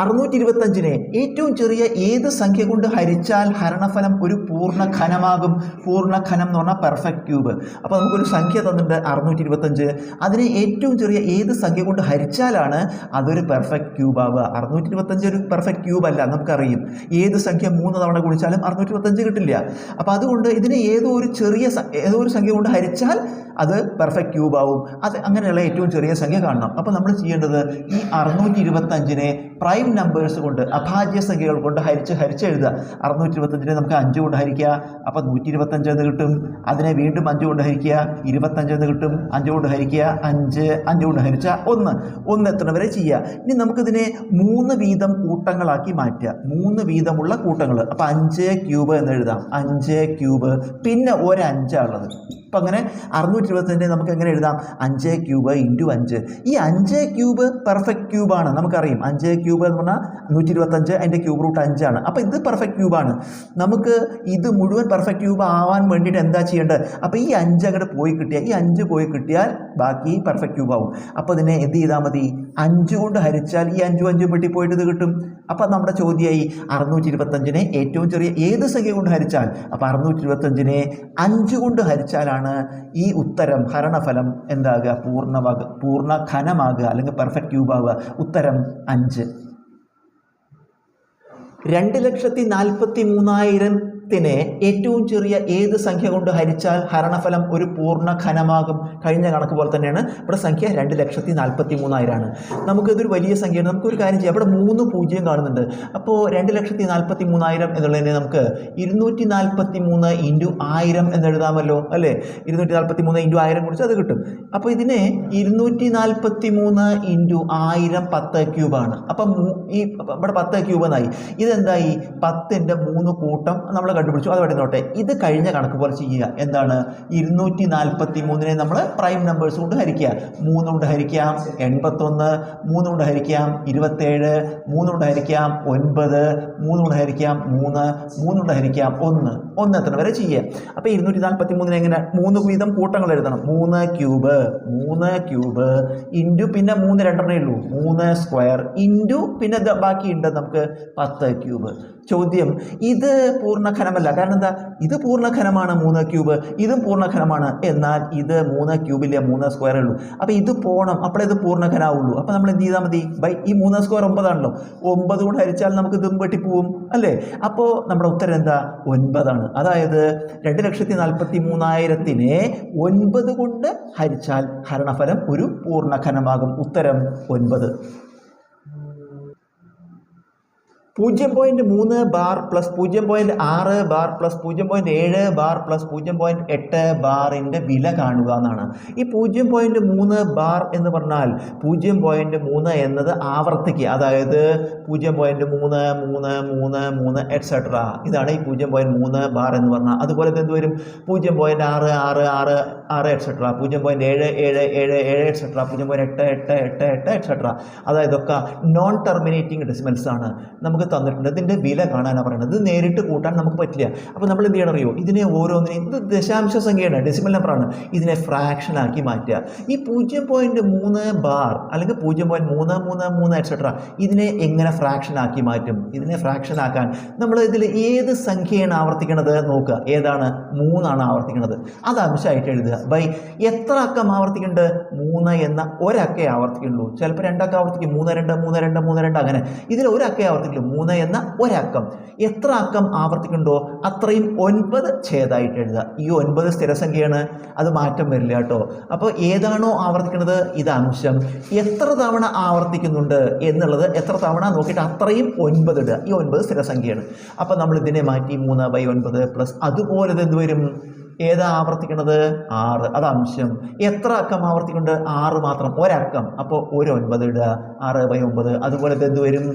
അറുന്നൂറ്റി ഇരുപത്തഞ്ചിനെ ഏറ്റവും ചെറിയ ഏത് സംഖ്യ കൊണ്ട് ഹരിച്ചാൽ ഹരണഫലം ഒരു പൂർണ ഘനമാകും പൂർണ ഘനം എന്ന് പറഞ്ഞാൽ പെർഫെക്റ്റ് ക്യൂബ് അപ്പോൾ നമുക്കൊരു സംഖ്യ തന്നിട്ടുണ്ട് അറുന്നൂറ്റി ഇരുപത്തഞ്ച് അതിനെ ഏറ്റവും ചെറിയ ഏത് സംഖ്യ കൊണ്ട് ഹരിച്ചാലാണ് അതൊരു പെർഫെക്റ്റ് ക്യൂബ് ആവുക. അറുന്നൂറ്റി ഇരുപത്തഞ്ച് ഒരു പെർഫെക്റ്റ് ക്യൂബ് അല്ല നമുക്കറിയും. ഏത് സംഖ്യ മൂന്ന് തവണ കുടിച്ചാലും അറുന്നൂറ്റി ഇരുപത്തഞ്ച് കിട്ടില്ല. അപ്പോൾ അതുകൊണ്ട് ഇതിനെ ഏതോ ഒരു ചെറിയ ഏതോ ഒരു സംഖ്യ കൊണ്ട് ഹരിച്ചാൽ അത് പെർഫെക്റ്റ് ക്യൂബ് ആവും. അത് അങ്ങനെയുള്ള ഏറ്റവും ചെറിയ സംഖ്യ കാണണം. അപ്പോൾ നമ്മൾ ചെയ്യേണ്ടത് ഈ അറുന്നൂറ്റി ഇരുപത്തഞ്ചിനെ പ്രൈം നമ്പേഴ്സ് കൊണ്ട് അഭാജ്യ സംഖ്യകൾ കൊണ്ട് ഹരിച്ച് ഹരിച്ച് എഴുതുക. അറുന്നൂറ്റി ഇരുപത്തഞ്ചിനെ നമുക്ക് അഞ്ച് കൊണ്ട് ഹരിക്കുക. അപ്പോൾ നൂറ്റി ഇരുപത്തഞ്ച് എന്ന് കിട്ടും. അതിനെ വീണ്ടും അഞ്ച് കൊണ്ട് ഹരിക്കുക. ഇരുപത്തഞ്ച് എന്ന് കിട്ടും. അഞ്ച് കൊണ്ട് ഹരിക്കുക. അഞ്ച് അഞ്ച് കൊണ്ട് ഹരിച്ചാൽ ഒന്ന്. ഒന്ന് എത്ര വരെ ചെയ്യുക? ഇനി നമുക്കിതിനെ മൂന്ന് വീതം കൂട്ടങ്ങളാക്കി മാറ്റുക. മൂന്ന് വീതമുള്ള കൂട്ടങ്ങൾ അപ്പോൾ അഞ്ച് ക്യൂബ് എന്ന് എഴുതാം. അഞ്ച് ക്യൂബ്. പിന്നെ ഒരു അഞ്ചാണുള്ളത് അപ്പം അങ്ങനെ അറുന്നൂറ്റി ഇരുപത്തഞ്ചിനെ നമുക്ക് എങ്ങനെ എഴുതാം? അഞ്ച് ക്യൂബ് ഇന്റു അഞ്ച്. ഈ അഞ്ച് ക്യൂബ് പെർഫെക്റ്റ് ക്യൂബാണ്. നമുക്കറിയാം. അഞ്ച് ക്യൂബ് എന്ന് പറഞ്ഞാൽ നൂറ്റി ഇരുപത്തഞ്ച് അതിന്റെ ക്യൂബ് റൂട്ട് അഞ്ചാണ്. അപ്പോൾ ഇത് പെർഫെക്റ്റ് ക്യൂബാണ്. നമുക്ക് ഇത് മുഴുവൻ പെർഫെക്റ്റ് ക്യൂബ് ആവാൻ വേണ്ടിയിട്ട് എന്താ ചെയ്യേണ്ടത്? അപ്പോൾ ഈ അഞ്ച് അങ്ങോട്ട് പോയി കിട്ടിയാൽ ഈ അഞ്ച് പോയി കിട്ടിയാൽ ബാക്കി പെർഫെക്റ്റ് ക്യൂബ് ആവും. അപ്പോൾ ഇതിനെ എന്ത് ചെയ്താൽ മതി? അഞ്ച് കൊണ്ട് ഹരിച്ചാൽ ഈ അഞ്ചും അഞ്ചും വെട്ടി പോയിട്ട് ഇത് കിട്ടും. അപ്പോൾ നമ്മുടെ ചോദ്യമായി അറുന്നൂറ്റി ഇരുപത്തഞ്ചിനെ ഏറ്റവും ചെറിയ ഏത് സംഖ്യ കൊണ്ട് ഹരിച്ചാൽ? അപ്പോൾ അറുന്നൂറ്റി ഇരുപത്തഞ്ചിനെ അഞ്ച് കൊണ്ട് ഹരിച്ചാലാണ് ഈ ഉത്തരം ഹരണഫലം എന്താകുക? പൂർണമാകുക പൂർണ ഘനമാകുക അല്ലെങ്കിൽ പെർഫെക്റ്റ് ക്യൂബ് ആവുക. ഉത്തരം അഞ്ച്. രണ്ട് ലക്ഷത്തി നാൽപ്പത്തി മൂന്നായിരത്തിനെ ഏറ്റവും ചെറിയ ഏത് സംഖ്യ കൊണ്ട് ഹരിച്ചാൽ ഹരണഫലം ഒരു പൂർണ ഘനമാകും? കഴിഞ്ഞ കണക്ക് പോലെ തന്നെയാണ് ഇവിടെ സംഖ്യ രണ്ട് ലക്ഷത്തി നാൽപ്പത്തി മൂന്നായിരമാണ് നമുക്കിതൊരു വലിയ സംഖ്യയാണ്. നമുക്കൊരു കാര്യം ചെയ്യാം. അവിടെ മൂന്ന് പൂജ്യം കാണുന്നുണ്ട്. അപ്പോൾ രണ്ട് ലക്ഷത്തി നാൽപ്പത്തി മൂന്നായിരം എന്നുള്ളതിനെ നമുക്ക് ഇരുന്നൂറ്റി നാൽപ്പത്തി മൂന്ന് ഇന്റു ആയിരം എന്നെഴുതാമല്ലോ അല്ലേ? ഇരുന്നൂറ്റി നാൽപ്പത്തി മൂന്ന് ഇന്റു ആയിരം കുറിച്ച് അത് കിട്ടും. അപ്പോൾ ഇതിനെ ഇരുന്നൂറ്റി നാൽപ്പത്തി മൂന്ന് ഇന്റു ആയിരം പത്ത് ക്യൂബാണ് അപ്പം ഈ ഇവിടെ പത്ത് ക്യൂബ് എന്നായി. ഇതെന്തായി? പത്തിന്റെ മൂന്ന് കൂട്ടം നമ്മൾ കണ്ടുപിടിച്ചു. അത് നോട്ടെ ഇത് കഴിഞ്ഞ കണക്ക് പോലെ ചെയ്യുക. എന്താണ്? ഇരുന്നൂറ്റി നാൽപ്പത്തി മൂന്നിനെ നമ്മൾ പ്രൈം നമ്പേഴ്സ് കൊണ്ട് ഹരിക്കുക. മൂന്ന് കൊണ്ട് ഹരിക്കാം എൺപത്തൊന്ന്. മൂന്ന് കൊണ്ട് ഹരിക്കാം ഇരുപത്തേഴ്. മൂന്ന് കൊണ്ട് ഹരിക്കാം ഒൻപത്. മൂന്ന് കൊണ്ട് ഹരിക്കാം മൂന്ന്. മൂന്ന് കൊണ്ട് ഹരിക്കാം ഒന്ന്. ഒന്ന് വരെ ചെയ്യുക. അപ്പോൾ ഇരുന്നൂറ്റി നാൽപ്പത്തി മൂന്നിന് എങ്ങനെ? മൂന്ന് വീതം കൂട്ടങ്ങൾ എഴുതണം. മൂന്ന് ക്യൂബ് മൂന്ന് ക്യൂബ് ഇന്റു പിന്നെ മൂന്ന് രണ്ടെണ്ണേ ഉള്ളൂ. മൂന്ന് സ്ക്വയർ ഇന്റു പിന്നെ ബാക്കി ഉണ്ട് നമുക്ക് പത്ത് ക്യൂബ്. ചോദ്യം ഇത് പൂർണഘനമല്ല. കാരണം എന്താ? ഇത് പൂർണഘനമാണ് മൂന്ന് ക്യൂബ് ഇതും പൂർണഘനമാണ്. എന്നാൽ ഇത് മൂന്ന് ക്യൂബിലെ മൂന്ന് സ്ക്വയർ ഉള്ളൂ. അപ്പോൾ ഇത് പോകണം അപ്പോഴേ ഇത് പൂർണഘനാവുള്ളൂ. അപ്പോൾ നമ്മൾ എന്ത് ചെയ്താൽ മതി? ബൈ ഈ മൂന്ന് സ്ക്വയർ ഒമ്പതാണല്ലോ. ഒമ്പത് കൊണ്ട് ഹരിച്ചാൽ നമുക്ക് ഇതും വെട്ടിപ്പോവും. അല്ലേ? അപ്പോൾ നമ്മുടെ ഉത്തരം എന്താ? ഒൻപതാണ്. അതായത് രണ്ട് ലക്ഷത്തി നാൽപ്പത്തി മൂന്നായിരത്തിനെ ഒൻപത് കൊണ്ട് ഹരിച്ചാൽ ഹരണഫലം ഒരു പൂർണഘനമാകും ഉത്തരം ഒൻപത്. പൂജ്യം പോയിന്റ് മൂന്ന് ബാർ പ്ലസ് പൂജ്യം പോയിന്റ് ആറ് ബാർ പ്ലസ് പൂജ്യം പോയിന്റ് ഏഴ് ബാർ പ്ലസ് പൂജ്യം പോയിന്റ് എട്ട് ബാറിന്റെ വില കാണുക എന്നാണ് ഈ പൂജ്യം പോയിന്റ് മൂന്ന് ബാർ എന്ന് പറഞ്ഞാൽ പൂജ്യം പോയിന്റ് മൂന്ന് എന്നത് ആവർത്തിക്കുക അതായത് പൂജ്യം പോയിന്റ് മൂന്ന് മൂന്ന് മൂന്ന് മൂന്ന് എക്സെട്ര ഇതാണ് ഈ പൂജ്യം പോയിന്റ് മൂന്ന് ബാർ എന്ന് പറഞ്ഞാൽ അതുപോലെ എന്ത് വരും പൂജ്യം പോയിന്റ് ആറ് ആറ് ആറ് ആറ് എക്സെട്ര പൂജ്യം പോയിന്റ് ഏഴ് ഏഴ് ഏഴ് ഏഴ് എക്സെട്ര പൂജ്യം പോയിന്റ് എട്ട് എട്ട് എട്ട് എട്ട് എക്സെട്ര അതായത് ഒക്കെ നോൺ ടെർമിനേറ്റിംഗ് ഡെസിമൽസ് ആണ് നമുക്ക് തന്നിട്ടുണ്ട്. ഇതിന്റെ വില കാണാനാണ് പറയുന്നത് ഇത് നേരിട്ട് കൂട്ടാൻ നമുക്ക് പറ്റില്ല. അപ്പോൾ നമ്മൾ എന്ത് ചെയ്യണം അറിയോ? ഇതിനെ ഓരോന്നിനെയും ഇത് ദശാംശ സംഖ്യയാണ് ഡെസിമൽ നമ്പറാണ് ഇതിനെ ഫ്രാക്ഷൻ ആക്കി മാറ്റുക. ഈ പൂജ്യം പോയിന്റ് മൂന്ന് ബാർ അല്ലെങ്കിൽ പൂജ്യം പോയിന്റ് മൂന്ന് മൂന്ന് മൂന്ന് അറ്റ്സെട്ര ഇതിനെ എങ്ങനെ ഫ്രാക്ഷൻ ആക്കി മാറ്റും? ഇതിനെ ഫ്രാക്ഷൻ ആക്കാൻ നമ്മൾ ഇതിൽ ഏത് സംഖ്യയാണ് ആവർത്തിക്കണത് നോക്കുക. ഏതാണ്? മൂന്നാണ് ആവർത്തിക്കുന്നത് അത് അംശമായിട്ട് എഴുതുക. ബൈ എത്ര അക്കം ആവർത്തിക്കുന്നുണ്ട്? മൂന്ന് എന്ന ഒരക്കേ ആവർത്തിക്കുള്ളൂ ചിലപ്പോൾ രണ്ടക്ക ആവർത്തിക്കും. മൂന്ന് രണ്ട് മൂന്ന് രണ്ട് മൂന്ന് രണ്ട് അങ്ങനെ. ഇതിൽ ഒരക്കേ ആവർത്തിക്കുള്ളൂ മൂന്ന് എന്ന ഒരക്കം. എത്ര അക്കം ആവർത്തിക്കുന്നുണ്ടോ അത്രയും ഒൻപത് ഛേദായിട്ട് എഴുതുക. ഈ ഒൻപത് സ്ഥിരസംഖ്യയാണ്. അത് മാറ്റം വരില്ല കേട്ടോ. അപ്പോൾ ഏതാണോ ആവർത്തിക്കുന്നത് ഇത് അംശം എത്ര തവണ ആവർത്തിക്കുന്നുണ്ട് എന്നുള്ളത് എത്ര തവണ നോക്കിയിട്ട് അത്രയും ഒൻപത് ഇടുക. ഈ ഒൻപത് സ്ഥിരസംഖ്യയാണ്. അപ്പോൾ നമ്മൾ ഇതിനെ മാറ്റി മൂന്ന് ബൈ ഒൻപത് പ്ലസ് അതുപോലെ ഇത് വരും? ഏതാ ആവർത്തിക്കുന്നത് ആറ്. അത് അംശം. എത്ര അക്കം ആവർത്തിക്കുന്നുണ്ട്? ആറ് മാത്രം. ഒരക്കം. അപ്പോൾ ഒരു ഒൻപത് ഇടുക. ആറ് ബൈ ഒമ്പത് അതുപോലെ ഇത് എന്ത് വരും?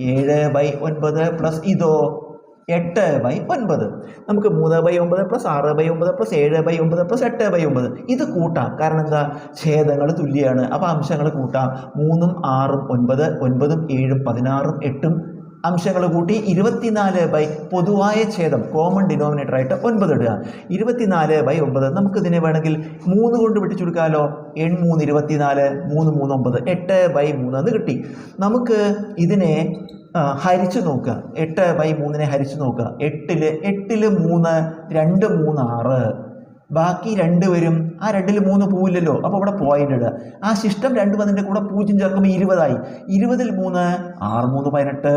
ഏഴ് ബൈ ഒൻപത് പ്ലസ് ഇതോ? എട്ട് ബൈ ഒൻപത്. നമുക്ക് മൂന്ന് ബൈ ഒമ്പത് പ്ലസ് ആറ് ബൈ ഒമ്പത് പ്ലസ് ഏഴ് ബൈ ഒമ്പത് പ്ലസ് എട്ട് ബൈ ഒമ്പത് ഇത് കൂട്ടാം. കാരണം എന്താ? ഛേദങ്ങൾ തുല്യമാണ് അപ്പോൾ അംശങ്ങൾ കൂട്ടാം. മൂന്നും ആറും ഒൻപത് ഒൻപതും ഏഴും പതിനാറും എട്ടും അംശങ്ങൾ കൂട്ടി ഇരുപത്തിനാല് ബൈ പൊതുവായ ഛേദം കോമൺ ഡിനോമിനേറ്റർ ആയിട്ട് ഒൻപത് ഇടുക. ഇരുപത്തിനാല് ബൈ ഒമ്പത് നമുക്കിതിനെ വേണമെങ്കിൽ മൂന്ന് കൊണ്ട് വെട്ടി ചുരുക്കാമല്ലോ എൺമൂന്ന് ഇരുപത്തിനാല് മൂന്ന് മൂന്ന് ഒമ്പത് എട്ട് ബൈ മൂന്ന് എന്ന് കിട്ടി. നമുക്ക് ഇതിനെ ഹരിച്ചു നോക്കുക. എട്ട് ബൈ മൂന്നിനെ ഹരിച്ചു നോക്കുക. എട്ടിൽ എട്ടിൽ മൂന്ന് രണ്ട് മൂന്ന് ആറ്. ബാക്കി രണ്ട് വരും. ആ രണ്ടിൽ മൂന്ന് പോവില്ലല്ലോ. അപ്പോൾ അവിടെ പോയിന്റ് ഇടുക. ആ ശിഷ്ടം രണ്ട് വന്നതിന്റെ കൂടെ പൂജ്യം ചേർക്കുമ്പോൾ ഇരുപതായി. ഇരുപതിൽ മൂന്ന് ആറ് മൂന്ന് പതിനെട്ട്.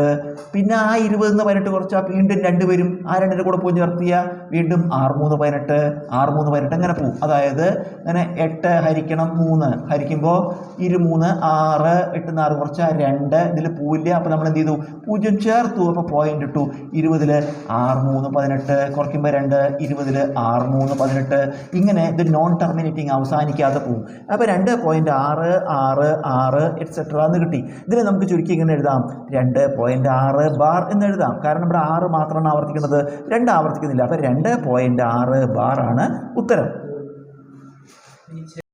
പിന്നെ ആ ഇരുപതിൽ നിന്ന് പതിനെട്ട് കുറച്ചാൽ വീണ്ടും രണ്ട് വരും. ആ രണ്ടിന്റെ കൂടെ പൂജ്യം ചേർത്തിയ വീണ്ടും ആറ് മൂന്ന് പതിനെട്ട് ആറ് മൂന്ന് പതിനെട്ട് അങ്ങനെ പോവും. അതായത് അങ്ങനെ എട്ട് ഹരിക്കണം മൂന്ന്. ഹരിക്കുമ്പോൾ ഇരു മൂന്ന് ആറ് എട്ട് ആറ് കുറച്ച് രണ്ട് ഇതിൽ പൂവില്ല. അപ്പോൾ നമ്മൾ എന്ത് ചെയ്തു? പൂജ്യം ചേർത്തു. അപ്പോൾ പോയിന്റ് ഇട്ടു. ഇരുപതിൽ ആറ് മൂന്ന് പതിനെട്ട് കുറയ്ക്കുമ്പോൾ രണ്ട് ഇരുപതിൽ ആറ് മൂന്ന് പതിനെട്ട്. ഇങ്ങനെ ഇത് നോൺ ടെർമിനേറ്റിംഗ് അവസാനിക്കാതെ പോകും അപ്പോൾ രണ്ട് പോയിന്റ് ആറ് ആറ് ആറ് എക്സെട്ര എന്ന് കിട്ടി. ഇതിനെ നമുക്ക് ചുരുക്കി ഇങ്ങനെ എഴുതാം. രണ്ട് പോയിന്റ് ആറ് ബാർ എന്ന് എഴുതാം. കാരണം ഇവിടെ ആറ് മാത്രമാണ് ആവർത്തിക്കുന്നത്. രണ്ട് ആവർത്തിക്കുന്നില്ല. അപ്പോൾ രണ്ട് പോയിന്റ് ആറ് ബാറാണ് ഉത്തരം.